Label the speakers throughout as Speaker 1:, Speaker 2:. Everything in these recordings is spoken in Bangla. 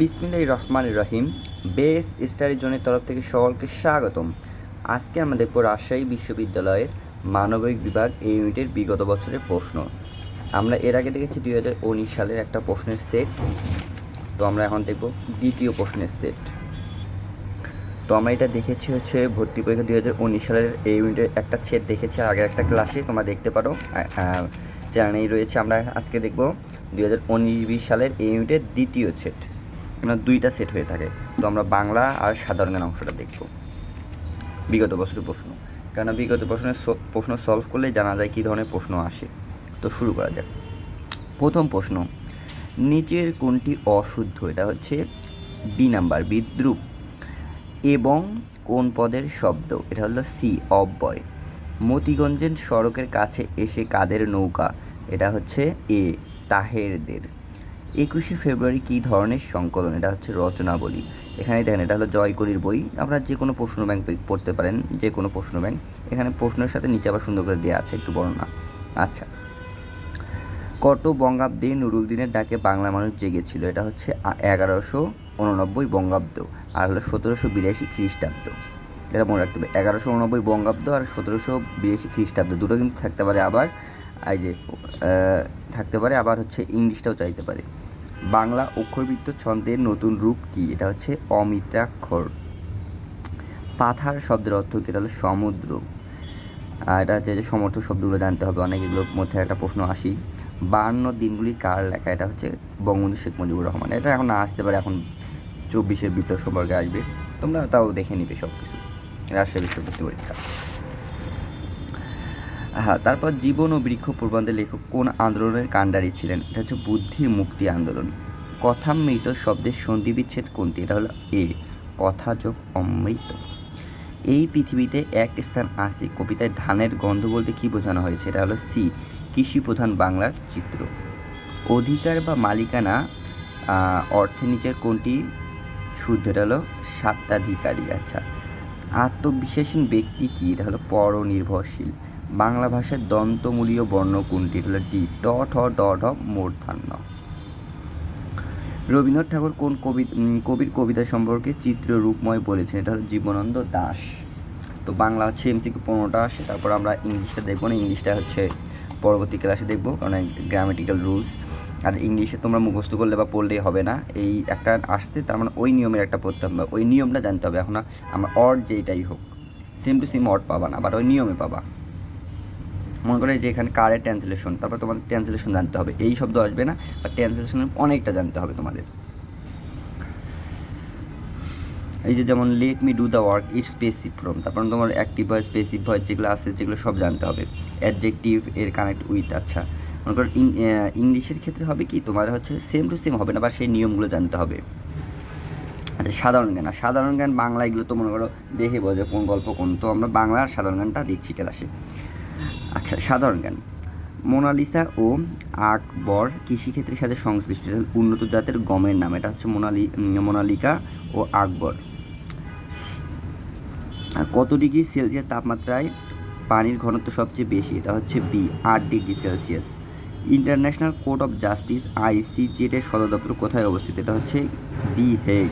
Speaker 1: বিসমিল্লাহ রহমান রহিম। বেস স্টাডি জোনের তরফ থেকে সকলকে স্বাগতম। আজকে আমরা দেখব রাজশাহী বিশ্ববিদ্যালয়ের মানবিক বিভাগ এই ইউনিটের বিগত বছরের প্রশ্ন। আমরা এর আগে দেখেছি দুই হাজার উনিশ সালের একটা প্রশ্নের সেট। তো আমরা এখন দেখব দ্বিতীয় প্রশ্নের সেট। তো আমরা এটা দেখেছি হচ্ছে ভর্তি পরীক্ষা দুই হাজার উনিশ সালের এই ইউনিটের একটা সেট দেখেছি আগের একটা ক্লাসে তোমরা দেখতে পারো। চ্যানেলেই রয়েছে, আমরা আজকে দেখব দুই হাজার উনিশ বিশ সালের এই ইউনিটের দ্বিতীয় সেট। এখানে দুইটা সেট হয়ে থাকে। তো আমরা বাংলা আর সাধারণ জ্ঞান অংশটা দেখব। বিগত বছরের প্রশ্ন। কেননা বিগত প্রশ্নের প্রশ্ন সলভ করলে জানা যায় কী ধরনের প্রশ্ন আসে। তো শুরু করা যাক। প্রথম প্রশ্ন, নিচের কোনটি অশুদ্ধ? এটা হচ্ছে বি নাম্বার বিদ্রুপ। এবং কোন পদের শব্দ? এটা হলো সি অব্যয়। মতিগঞ্জের সড়কের কাছে এসে কাদের নৌকা? এটা হচ্ছে এ, তাহেরদের। একুশে ফেব্রুয়ারি কী ধরনের সংকলন? এটা হচ্ছে রচনাবলী। এখানে দেখেন, এটা হলো জয়কলির বই। আপনারা যে কোনো প্রশ্ন ব্যাংক পড়তে পারেন যে কোনো প্রশ্ন ব্যাংক এখানে প্রশ্নের সাথে নিচে আবার সুন্দর করে দেওয়া আছে, একটু বর্ণনা আচ্ছা। কত বঙ্গাব্দে নুরুল দিনের ডাকে বাংলা মানুষ জেগেছিল? এটা হচ্ছে এগারোশো উননব্বই বঙ্গাব্দ আর হলো সতেরোশো বিরাশি খ্রিস্টাব্দ। এটা মনে রাখতে হবে, এগারোশো উননব্বই বঙ্গাব্দ আর সতেরোশো বিরাশি খ্রিস্টাব্দ। দুটো কিন্তু থাকতে পারে আবার, এই যে থাকতে পারে আবার হচ্ছে ইংলিশটাও চাইতে পারে। বাংলা অক্ষরবৃত্ত ছন্দের নতুন রূপ কি? এটা হচ্ছে অমিত্রাক্ষর। পাথার শব্দের অর্থ কি? এটা হলো সমুদ্র। এটা হচ্ছে যে সমর্থ শব্দগুলো জানতে হবে অনেক এগুলোর মধ্যে একটা প্রশ্ন আসি। বান্ন দিনগুলি কার লেখা? এটা হচ্ছে বঙ্গবন্ধু শেখ মুজিবুর রহমান। এটা এখন না আসতে পারে, এখন চব্বিশের বিপ্লব সম্পর্কে আসবে। তোমরা তাও দেখে নিবে সব কিছু রাজশাহী বিশ্ববিদ্যালয় পরীক্ষা। হ্যাঁ তারপর জীবন ও বৃক্ষ প্রবন্ধের লেখক কোন আন্দোলনের কাণ্ডারি ছিলেন? এটা হচ্ছে বুদ্ধির মুক্তি আন্দোলন। কথামৃত শব্দের সন্ধি বিচ্ছেদ কোনটি? এটা হলো এ কথা যোগ অমৃত। এই পৃথিবীতে এক স্থান আছে কবিতায় ধানের গন্ধ বলতে কী বোঝানো হয়েছে? এটা হলো সি কৃষি প্রধান বাংলার চিত্র। অধিকার বা মালিকানা আহ, অর্থের নিচের কোনটি? শুদ্ধ এটা হলো স্বাত্বাধিকারী। আচ্ছা আত্মবিশ্বাসী ব্যক্তি কী? এটা হলো পরনির্ভরশীল। বাংলা ভাষার দন্তমূলীয় বর্ণ কোনটি? হলো ডি ট ঠ, ড, ঢ মূর্ধান্য রবীন্দ্রনাথ ঠাকুর কোন কবি কবির কবিতা সম্পর্কে চিত্র রূপময় বলেছেন? এটা হলো জীবনানন্দ দাস তো বাংলা হচ্ছে এমসিকিউ পনেরোটা আসে তারপর আমরা ইংলিশটা দেখব না, ইংলিশটা হচ্ছে পরবর্তী ক্লাসে দেখব, কারণ গ্রামেটিক্যাল রুলস আর ইংলিশে তোমরা মুখস্থ করলে বা পড়লেই হবে না। এই একটা আসতে তার মানে ওই নিয়মের একটা পড়তে হবে ওই নিয়মটা জানতে হবে, এখন আমার অড যেইটাই হোক। সেম টু সেম অড পাবা না বাট ওই নিয়মে পাবা। মনে করে যে এখানে কারের ট্রান্সলেশন তারপর তোমার ট্রান্সলেশন জানতে হবে। এই শব্দ আসবে না, বা ট্রান্সলেশনের অনেকটা জানতে হবে তোমাদের। এই যে যেমন let me do the work it স্পেসিভ from তারপর তোমার অ্যাক্টিভ ভয়েস স্পেসিভ ভয়েস যেগুলো আছে, যেগুলো সব জানতে হবে। অ্যাডজেক্টিভ এর কানেক্ট উইথ আচ্ছা। মনে করো ইংলিশের ক্ষেত্রে হবে কি, তোমার হচ্ছে সেম টু সেম হবে না, বা সেই নিয়মগুলো জানতে হবে। আচ্ছা সাধারণ জ্ঞান, আর সাধারণ জ্ঞান বাংলা এগুলো তো মনে করো দেখে বোঝে কোন গল্প কোন, তো আমরা বাংলা আর সাধারণ জ্ঞানটা দিচ্ছি ক্লাসে। আচ্ছা সাধারণ জ্ঞান। মোনালিসা ও আকবর কৃষিক্ষেত্রের সাথে সংশ্লিষ্ট উন্নত জাতের গমের নাম, এটা হচ্ছে মোনালি, মোনালিকা ও আকবর। কত ডিগ্রি সেলসিয়াস তাপমাত্রায় পানির ঘনত্ব সবচেয়ে বেশি? এটা হচ্ছে বি, আট degree Celsius. International Court of Justice ICJ এর সদর দপ্তর কোথায় অবস্থিত? এটা হচ্ছে দি হেগ।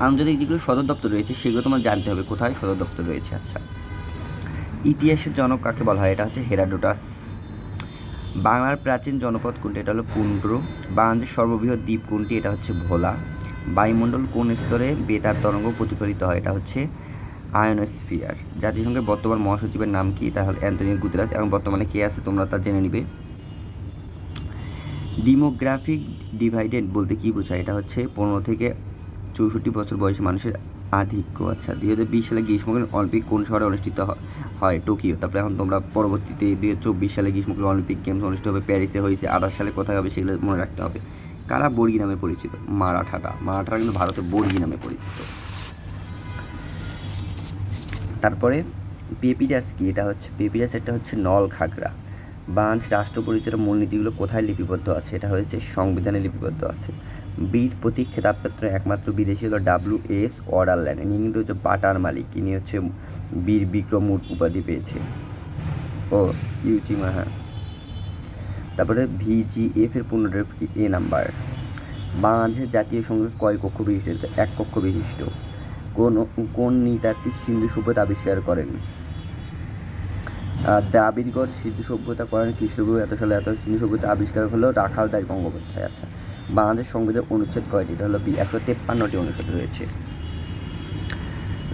Speaker 1: আন্তর্জাতিক যেগুলো সদর দপ্তর রয়েছে, সেগুলো তোমার জানতে হবে, কোথায় সদর দপ্তর রয়েছে? আচ্ছা। ইতিহাসের জনক কাকে বলা হয়? এটা হচ্ছে হেরাডোটাস। বাংলার প্রাচীন জনপদ কোনটি? এটা হলো পুন্ড্র বাংলাদেশের সর্ববৃহৎ দ্বীপ কোনটি? এটা হচ্ছে ভোলা। বায়ুমণ্ডল কোন স্তরে বেতার তরঙ্গ প্রতিফলিত হয়? এটা হচ্ছে আয়নোস্ফিয়ার। জাতিসংঘের বর্তমান মহাসচিবের নাম কি? এটা হলো অ্যান্টনিও গুতেরাস। এবং বর্তমানে কে আছে তোমরা তা জেনে নিবে। ডিমোগ্রাফিক ডিভাইডেড বলতে কি বোঝায়? এটা হচ্ছে পনেরো থেকে চৌষট্টি বছর বয়সী মানুষের আধিক্য। আচ্ছা দুই হাজার বিশ সালে গ্রীষ্মকালীন অলিম্পিক কোন শহরে অনুষ্ঠিত হয়? টোকিও। তারপরে এখন তোমরা পরবর্তীতে দুই হাজার চব্বিশ সালে গ্রীষ্মকালীন অলিম্পিক গেমস অনুষ্ঠিত হবে প্যারিসে। হয়েছে আঠাশ সালে কোথায় হবে সেগুলো মনে রাখতে হবে। কারা বর্গি নামে পরিচিত? মারাঠাটা মারাঠারা কিন্তু ভারতে বর্গি নামে পরিচিত। তারপরে পেপিরাস কি? এটা হচ্ছে পেপিরাস এটা হচ্ছে নল ঘাগরা বাংলাদেশ রাষ্ট্র পরিচয়ের মূলনীতিগুলো কোথায় লিপিবদ্ধ আছে? এটা হচ্ছে সংবিধানে লিপিবদ্ধ আছে। বীর প্রতীক খেতাবপত্র একমাত্র বিদেশি হলো ডাব্লিউ এস অর্ডারল্যান্ড ইনি কিন্তু হচ্ছে বাটার মালিক। ইনি হচ্ছে বীর বিক্রম উপাধি পেয়েছে। ও ইউচিমা হ্যাঁ তারপরে ভিজিএফ এর পূর্ণরূপ কি? এ নাম্বার। বাংলাদেশের জাতীয় সংসদ কয় কক্ষ বিশিষ্ট? এক কক্ষ বিশিষ্ট। কোন কোন নৃতাত্ত্বিক সিন্ধু সভ্যতা আবিষ্কার করেন? দ্রাবিড়গড় সিন্ধু সভ্যতা করেন খ্রিস্টপূর্ব এত সালে এত সিন্ধু সভ্যতা আবিষ্কার হলো রাখাল রাখালদাস গঙ্গোপাধ্যায়। আচ্ছা বাংলাদেশ সংবিধান অনুচ্ছেদ কয়টি? এটা হলো বি, একশো তেপ্পান্নটি অনুচ্ছেদ রয়েছে।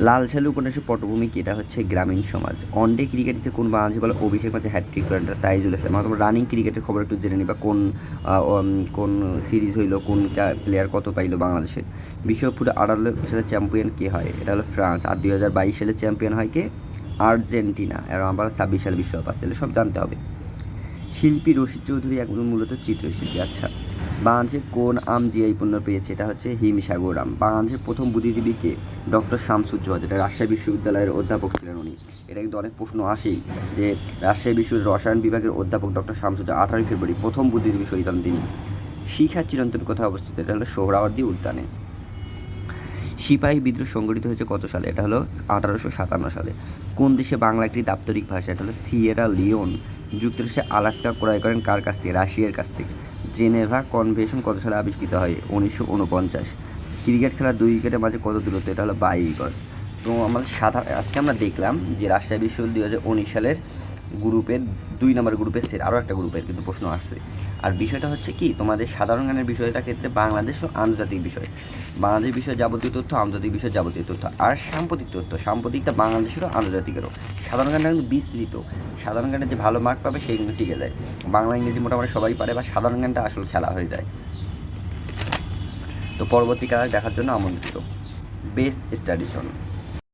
Speaker 1: লাল সালু উপন্যাসের পটভূমি কি? এটা হচ্ছে গ্রামীণ সমাজ। ওয়ানডে ক্রিকেটে কোন বাংলাদেশি বলে অভিষেক মাঝে হ্যাট্রিক করেন তাইজুল ইসলাম। অথবা রানিং ক্রিকেটের খবর একটু জেনে নিবা। কোন কোন সিরিজ হইল? কোন প্লেয়ার কত পাইলো বাংলাদেশের বিশ্ব ফুটে আঠারো সালে চ্যাম্পিয়ন কে হয়? এটা হলো ফ্রান্স। আর দুই হাজার বাইশ সালে চ্যাম্পিয়ন হয় কে? আর্জেন্টিনা আর আমরা ছাব্বিশ সালে বিশ্বকাপ হলে সব জানতে হবে। শিল্পী রশিদ চৌধুরী একজন মূলত চিত্রশিল্পী আচ্ছা। বাংলাদেশে কোন আম জিআই পণ্য পেয়েছে, এটা হচ্ছে হিমসাগর আম। বাংলাদেশের প্রথম বুদ্ধিজীবীকে ডক্টর শামসুজ্জোহা, যেটা রাজশাহী বিশ্ববিদ্যালয়ের অধ্যাপক ছিলেন উনি। এটা কিন্তু অনেক প্রশ্ন আসেই যে রাজশাহী বিশ্ববিদ্যালয়ের রসায়ন বিভাগের অধ্যাপক ডক্টর শামসুজ্জোহা, আঠারোই ফেব্রুয়ারি প্রথম বুদ্ধিজীবী শহীদ হন তিনি। শিখা চিরন্তন কোথায় অবস্থিত? এটা হলো সোহরাওয়ার্দী উদ্যানে। সিপাহী বিদ্রোহ সংগঠিত হয়েছে কত সালে? এটা হলো আঠারোশো সাতান্ন সালে। কোন দেশে বাংলা একটি দাপ্তরিক ভাষা? এটা হলো সিয়েরা লিওন। যুক্তরাষ্ট্রে আলাস্কা ক্রয় করেন কার কাছ থেকে? রাশিয়ার কাছ থেকে। জেনেভা কনভেনশন কত সালে আবিষ্কৃত হয়? উনিশশো উনপঞ্চাশ। ক্রিকেট খেলার দুই উইকেটের মাঝে কত দূরত্ব? এটা হলো বাইশ তো আমাদের সাধারণ আজকে আমরা দেখলাম যে রাজশাহী বিশ্ববিদ্যালয় দুই হাজার উনিশ সালের গ্রুপের, দুই নম্বর গ্রুপের সেট, আরও একটা গ্রুপের কিন্তু প্রশ্ন আসছে। আর বিষয়টা হচ্ছে কি, তোমাদের সাধারণ জ্ঞানের বিষয়টা ক্ষেত্রে বাংলাদেশ ও আন্তর্জাতিক বিষয়। বাংলাদেশ বিষয়ে যাবতীয় তথ্য, আন্তর্জাতিক বিষয়ে যাবতীয় তথ্য। আর সাম্প্রতিক তথ্য, সাম্প্রতিকটা বাংলাদেশেরও আন্তর্জাতিকেরও। সাধারণ জ্ঞানটা কিন্তু বিস্তৃত। সাধারণ জ্ঞানের যে ভালো মার্ক পাবে সেই কিন্তু টিকে যায়। বাংলা, ইংরেজি মোটামুটি সবাই পারে বা সাধারণ জ্ঞানটা আসল খেলা হয়ে যায়। তো পরবর্তী কালে দেখার জন্য আমন্ত্রিত। বেস্ট স্টাডির জন্য।